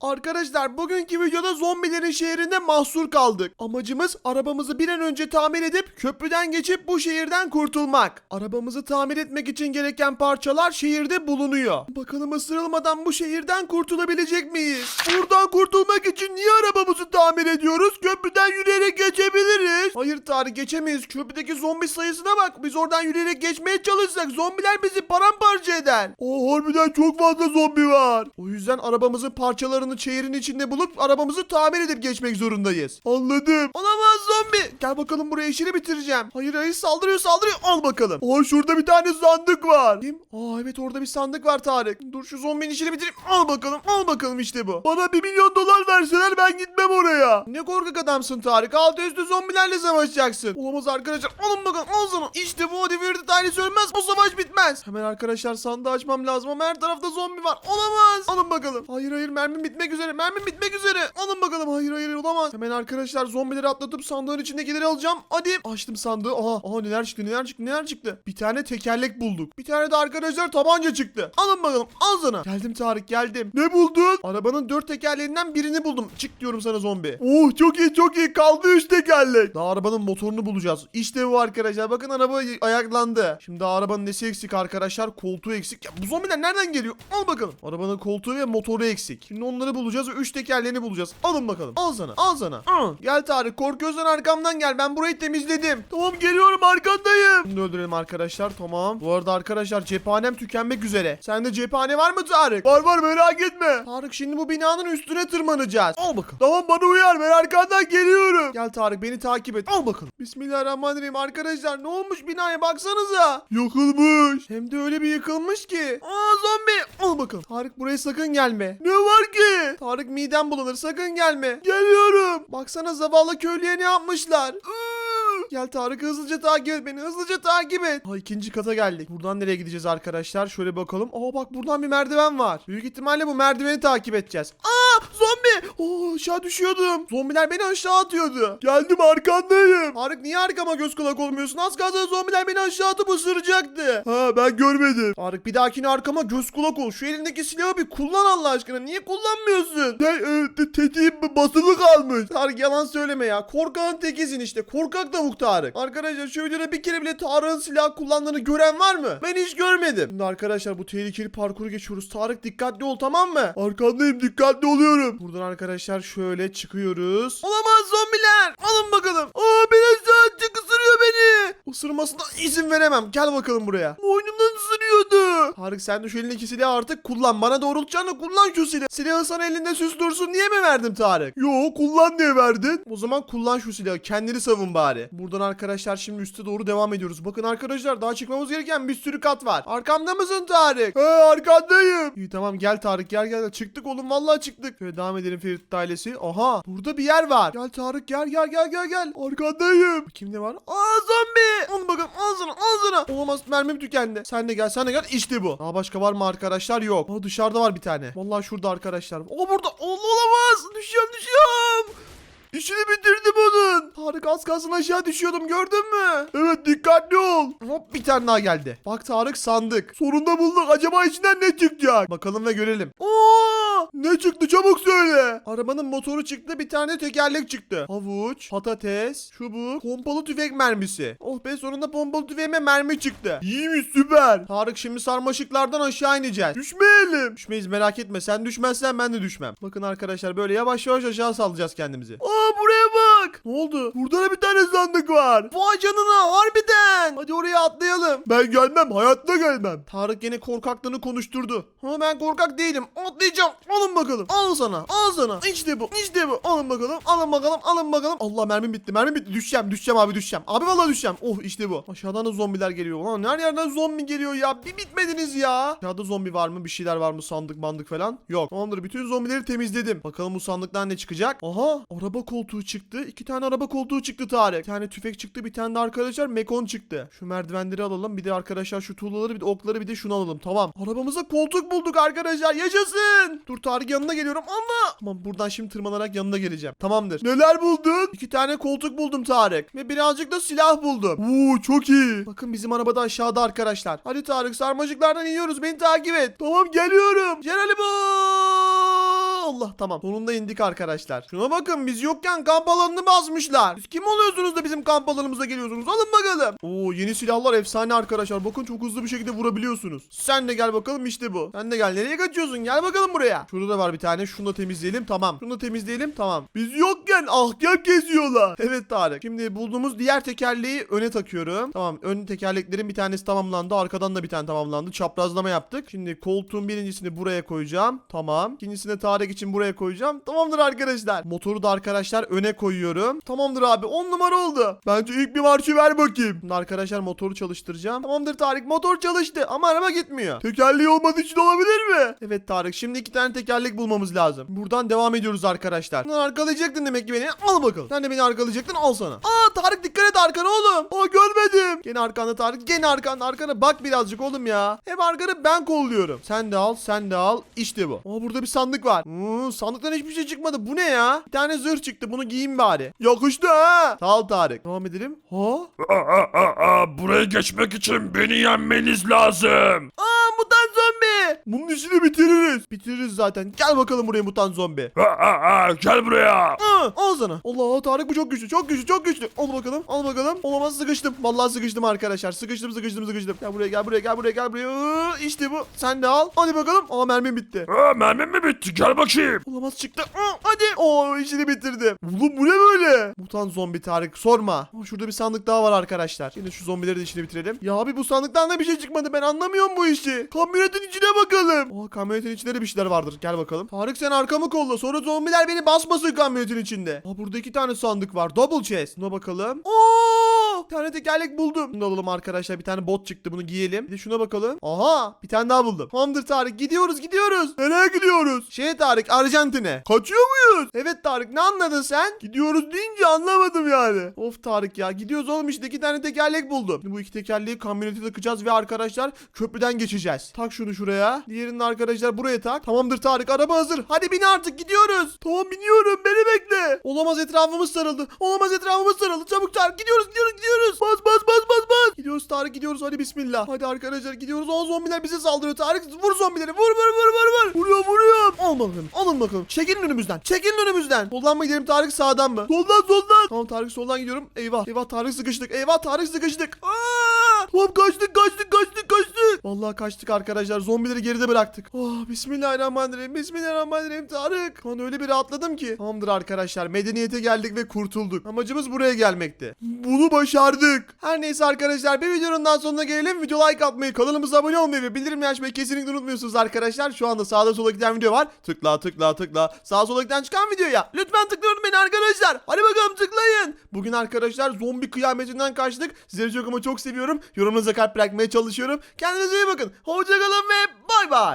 Arkadaşlar bugünkü videoda zombilerin şehrinde mahsur kaldık. Amacımız arabamızı bir an önce tamir edip köprüden geçip bu şehirden kurtulmak. Arabamızı tamir etmek için gereken parçalar şehirde bulunuyor. Bakalım ısırılmadan bu şehirden kurtulabilecek miyiz? Buradan kurtulmak için niye arabamızı tamir ediyoruz? Köprüden yürüyerek geçebiliriz. Tarık geçemeyiz. Köprüdeki zombi sayısına bak. Biz oradan yürüyerek geçmeye çalışsak zombiler bizi paramparça eder. O harbiden çok fazla zombi var. O yüzden arabamızın parçalarını şehrin içinde bulup arabamızı tamir edip geçmek zorundayız. Anladım. Olamaz zombi. Gel bakalım buraya işini bitireceğim. Hayır hayır saldırıyor saldırıyor. Al bakalım. Aa şurada bir tane sandık var. Kim? Aa evet orada bir sandık var Tarık. Dur şu zombinin işini bitireyim. Al bakalım al bakalım işte bu. Bana bir milyon dolar verseler ben gitmem oraya. Ne korkak adamsın Tarık. Altı üstü zombilerle savaşacaksın. Olamaz arkadaşlar. Alın bakalım al sana. İşte bu hadi verdi tanesi ölmez. O savaş bitmez. Hemen arkadaşlar sandığı açmam lazım ama her tarafta zombi var. Olamaz. Alın bakalım. Hayır hayır mermim bitmek üzere. Mermim bitmek üzere. Alın bakalım. Hemen arkadaşlar zombileri atlatıp sandığın içindekileri alacağım. Hadi. Açtım sandığı. Aha. Aha neler çıktı neler çıktı neler çıktı. Bir tane tekerlek bulduk. Bir tane de arkadaşlar tabanca çıktı. Alın bakalım. Al sana. Geldim Tarık geldim. Ne buldun? Arabanın dört tekerleğinden birini buldum. Çık diyorum sana zombi. Oh çok iyi çok iyi. Kaldı üç tekerlek. Daha arabanın motorunu bulacağız. İşte bu arkadaşlar. Bakın araba ayaklandı. Şimdi arabanın nesi eksik arkadaşlar? Koltuğu eksik. Ya bu zombiler nereden geliyor? Al bakalım. Arabanın koltuğu ve motoru eksik. Şimdi onları bulacağız ve üç tekerleğini bulacağız. Alın bakalım. Al sana. Al sana. Al. Gel Tarık. Korkuyorsan arkamdan gel. Ben burayı temizledim. Tamam geliyorum arkandayım. Şimdi öldürelim arkadaşlar. Tamam. Bu arada arkadaşlar cephanem tükenmek üzere. Sende cephane var mı Tarık? Var var merak etme. Tarık şimdi bu binanın üstüne tırmanacağız. Al bakalım. Tamam bana uyar. Ben arkandan geliyorum. Gel Tarık beni takip et. Al bakalım. Bismillahirrahmanirrahim arkadaşlar. Ne olmuş binaya baksanıza. Yıkılmış. Hem de öyle bir yıkılmış ki. Aa zombi. Al bakalım. Tarık buraya sakın gelme. Ne var ki? Tarık midem bulanır. Sakın gelme. Geliyorum. Baksana zavallı köylüye ne yapmışlar. Gel Tarık hızlıca takip et beni. Hızlıca takip et. Aa, ikinci kata geldik. Buradan nereye gideceğiz arkadaşlar? Şöyle bakalım. Aa bak buradan bir merdiven var. Büyük ihtimalle bu merdiveni takip edeceğiz. Aa zombi. Oo aşağı düşüyordum. Zombiler beni aşağı atıyordu. Geldim arkandayım. Tarık niye arkama göz kulak olmuyorsun? Az kalsın zombiler beni aşağı atıp ısıracaktı. Ha ben görmedim. Tarık bir dahakine arkama göz kulak ol. Şu elindeki silahı bir kullan Allah aşkına. Niye kullanmıyorsun? Ne, e, tetiğim basılı kalmış. Tarık yalan söyleme ya. Korkağın tekisin işte. Korkak tavuk Tarık. Arkadaşlar şu videoda bir kere bile Tarık'ın silah kullandığını gören var mı? Ben hiç görmedim. Şimdi arkadaşlar bu tehlikeli parkuru geçiyoruz. Tarık dikkatli ol tamam mı? Arkandayım dikkatli oluyorum. Buradan arkadaşlar şöyle çıkıyoruz. Olamaz zombiler. Alın bakalım. Aa beni aşağı çık ısırıyor beni. Isırmasına izin veremem. Gel bakalım buraya. Boynumdan. Tarık sen de şu elindeki silahı artık kullan. Bana doğrultacağını kullan şu silahı. Silahı sana elinde süs dursun diye mi verdim Tarık? Yo kullan diye verdin. O zaman kullan şu silahı. Kendini savun bari. Buradan arkadaşlar şimdi üste doğru devam ediyoruz. Bakın arkadaşlar daha çıkmamız gereken bir sürü kat var. Arkamda mısın Tarık? He arkandayım. İyi tamam gel Tarık gel gel. Çıktık oğlum vallahi çıktık. Şöyle devam edelim Ferit ailesi. Aha burada bir yer var. Gel Tarık gel gel gel gel gel. Arkandayım. Kimde var? Aa zombi. Bakalım al sana al sana. Olamaz mermim tükendi. Sen de gel sen de gel. İşte bu. Daha başka var mı arkadaşlar? Yok. Aa dışarıda var bir tane. Vallahi şurada arkadaşlar. O burada. O, olamaz. Düşüyorum düşüyorum. İşini bitirdim onun. Tarık az kalsın aşağı düşüyordum gördün mü? Evet dikkatli ol. Hop bir tane daha geldi. Bak Tarık sandık. Sonunda bulduk. Acaba içinden ne çıkacak? Bakalım ve görelim. Oo! Ne çıktı çabuk söyle. Arabanın motoru çıktı bir tane tekerlek çıktı. Havuç, patates, çubuk, pompalı tüfek mermisi. Oh be sonunda pompalı tüfeğime mermi çıktı. İyiymiş süper. Tarık şimdi sarmaşıklardan aşağı ineceğiz. Düşmeyelim. Düşmeyiz merak etme sen düşmezsen ben de düşmem. Bakın arkadaşlar böyle yavaş yavaş aşağı salacağız kendimizi. Aa buraya bak. Ne oldu? Burada da bir tane sandık var. Vay canına harbiden. Ben gelmem hayatta gelmem. Tarık yine korkaklığını konuşturdu. Ha ben korkak değilim. Atlayacağım. Alın bakalım. Al sana. Al sana. İşte bu. İşte bu. Alın bakalım. Alın bakalım. Alın bakalım. Allah mermim bitti. Mermim bitti. Düşeceğim. Düşeceğim abi düşeceğim. Abi vallahi düşeceğim. Oh işte bu. Aşağıdan da zombiler geliyor. Ulan her yerden zombi geliyor ya. Bir bitmediniz ya. Aşağıda zombi var mı? Bir şeyler var mı? Sandık mandık falan. Yok. Tamamdır. Bütün zombileri temizledim. Bakalım bu sandıktan ne çıkacak? Aha. Araba koltuğu çıktı. İki tane araba koltuğu çıktı Tarık. Bir tane tüfek çıktı. Bir tane de arkadaşlar mekon çıktı. Şu merdivenleri alalım. Bir de arkadaşlar şu tuğlaları bir de okları bir de şunu alalım. Tamam. Arabamıza koltuk bulduk arkadaşlar. Yaşasın. Dur Tarık yanına geliyorum. Allah. Tamam buradan şimdi tırmanarak yanına geleceğim. Tamamdır. Neler buldun? İki tane koltuk buldum Tarık. Ve birazcık da silah buldum. Oo çok iyi. Bakın bizim arabada aşağıda arkadaşlar. Hadi Tarık sarmaşıklardan iniyoruz. Beni takip et. Tamam geliyorum. Geronimo. Allah tamam. Sonunda indik arkadaşlar. Şuna bakın biz yokken kamp alanını basmışlar. Siz kim oluyorsunuz da bizim kamp alanımıza geliyorsunuz? Alın bakalım. Oo yeni silahlar efsane arkadaşlar. Bakın çok hızlı bir şekilde vurabiliyorsunuz. Sen de gel bakalım işte bu. Sen de gel. Nereye kaçıyorsun? Gel bakalım buraya. Şurada da var bir tane. Şunu da temizleyelim. Tamam. Şunu da temizleyelim. Tamam. Biz yokken ahkam kesiyorlar. Evet Tarık. Şimdi bulduğumuz diğer tekerleği öne takıyorum. Tamam. Ön tekerleklerin bir tanesi tamamlandı. Arkadan da bir tane tamamlandı. Çaprazlama yaptık. Şimdi koltuğun birincisini buraya koyacağım. Tamam. İkincisini Tarık için buraya koyacağım. Tamamdır arkadaşlar. Motoru da arkadaşlar öne koyuyorum. Tamamdır abi. 10 numara oldu. Bence ilk bir marşı ver bakayım. Şimdi arkadaşlar motoru çalıştıracağım. Tamamdır Tarık. Motor çalıştı ama araba gitmiyor. Tekerleği olmadığı için olabilir mi? Evet Tarık. Şimdi iki tane tekerlek bulmamız lazım. Buradan devam ediyoruz arkadaşlar. Bunları arkalayacaktın demek ki beni. Al bakalım. Sen de beni arkalayacaktın. Al sana. Aa Tarık dikkat et arkana oğlum. Aa görmedim. Gene arkanda Tarık. Gene arkanda. Arkana bak birazcık oğlum ya. Hep arkanı ben kolluyorum. Sen de al. Sen de al. İşte bu. Aa burada bir sandık var. Hmm, sandıktan hiçbir şey çıkmadı. Bu ne ya? Bir tane zırh çıktı. Bunu giyeyim bari. Yakıştı ha. Sağ ol Tarık. Devam edelim. Ha? Aa, aa, aa, aa, buraya geçmek için beni yenmeniz lazım. Aa. Bunun işini bitiririz. Bitiririz zaten. Gel bakalım buraya mutant zombi. Aa, aa, aa, gel buraya. Al sana. Allah Tarık bu çok güçlü. Çok güçlü. Çok güçlü. Al bakalım. Al bakalım. Olamaz sıkıştım. Vallahi sıkıştım arkadaşlar. Sıkıştım sıkıştım sıkıştım. Gel buraya gel buraya gel buraya gel buraya. Iı, İşte bu. Sen de al. Hadi bakalım. Aa mermim bitti. Aa, mermim mi bitti? Gel bakayım. Olamaz çıktı. Hadi. Oo işini bitirdim. Oğlum bu ne böyle? Mutant zombi Tarık sorma. Aa, şurada bir sandık daha var arkadaşlar. Yine şu zombileri de işini bitirelim. Ya abi bu sandıktan da bir şey çıkmadı. Ben anlamıyorum bu işi. Kamyonetin içine bakalım. Aa kamyonetin içinde de bir şeyler vardır. Gel bakalım. Tarık sen arkamı kolla. Sonra zombiler beni basmasın kamyonetin içinde. Aa burada iki tane sandık var. Double chest. Buna bakalım. Oo! Tane tekerlek buldum. Bunu alalım arkadaşlar. Bir tane bot çıktı. Bunu giyelim. Bir de şuna bakalım. Aha! Bir tane daha buldum. Tamamdır Tarık. Gidiyoruz gidiyoruz. Nereye gidiyoruz? Şey Tarık Arjantin'e. Kaçıyor muyuz? Evet Tarık ne anladın sen? Gidiyoruz deyince anlamadım yani. Of Tarık ya. Gidiyoruz oğlum işte iki tane tekerlek buldum. Şimdi bu iki tekerleği kamyonete takacağız ve arkadaşlar köprüden geçeceğiz. Tak şunu şuraya. Diğerini arkadaşlar buraya tak. Tamamdır Tarık araba hazır. Hadi bin artık gidiyoruz. Tamam biniyorum beni bekle. Olamaz etrafımız sarıldı. Olamaz etrafımız sarıldı. Çabuk Tarık gidiyoruz gidiyoruz gidiyoruz. Bas bas bas bas bas. Gidiyoruz Tarık gidiyoruz hadi bismillah. Hadi arkadaşlar gidiyoruz. O zombiler bize saldırıyor. Tarık vur zombileri. Vur vur vur vur vur. Vuruyor vuruyor. Al bakalım. Alın bakalım. Çekilin önümüzden. Çekilin önümüzden. Soldan mı gidelim Tarık sağdan mı? Soldan soldan. Tamam Tarık soldan gidiyorum. Eyvah. Eyvah Tarık sıkıştık. Eyvah Tarık sıkıştık. Aa! Tamam kaçtık kaçtık kaçtık kaçtık. Vallahi kaçtık arkadaşlar. Zombileri geride bıraktık. Oh bismillahirrahmanirrahim. Bismillahirrahmanirrahim Tarık. Şu an öyle bir rahatladım ki. Tamamdır arkadaşlar. Medeniyete geldik ve kurtulduk. Amacımız buraya gelmekti. Bunu başardık. Her neyse arkadaşlar bir videonun daha sonuna gelelim. Video like atmayı, kanalımıza abone olmayı ve bildirimleri açmayı kesinlikle unutmuyorsunuz arkadaşlar. Şu anda sağda sola giden video var. Tıkla tıkla tıkla. Sağa sola giden çıkan videoya. Lütfen tıklayın beni arkadaşlar. Hadi bakalım tıklayın. Bugün arkadaşlar zombi kıyametinden kaçtık. Sizleri çok ama çok seviyorum. Yorumunuza kalp bırakmaya çalışıyorum. Kendinize iyi bakın. Hoşçakalın ve bay bay.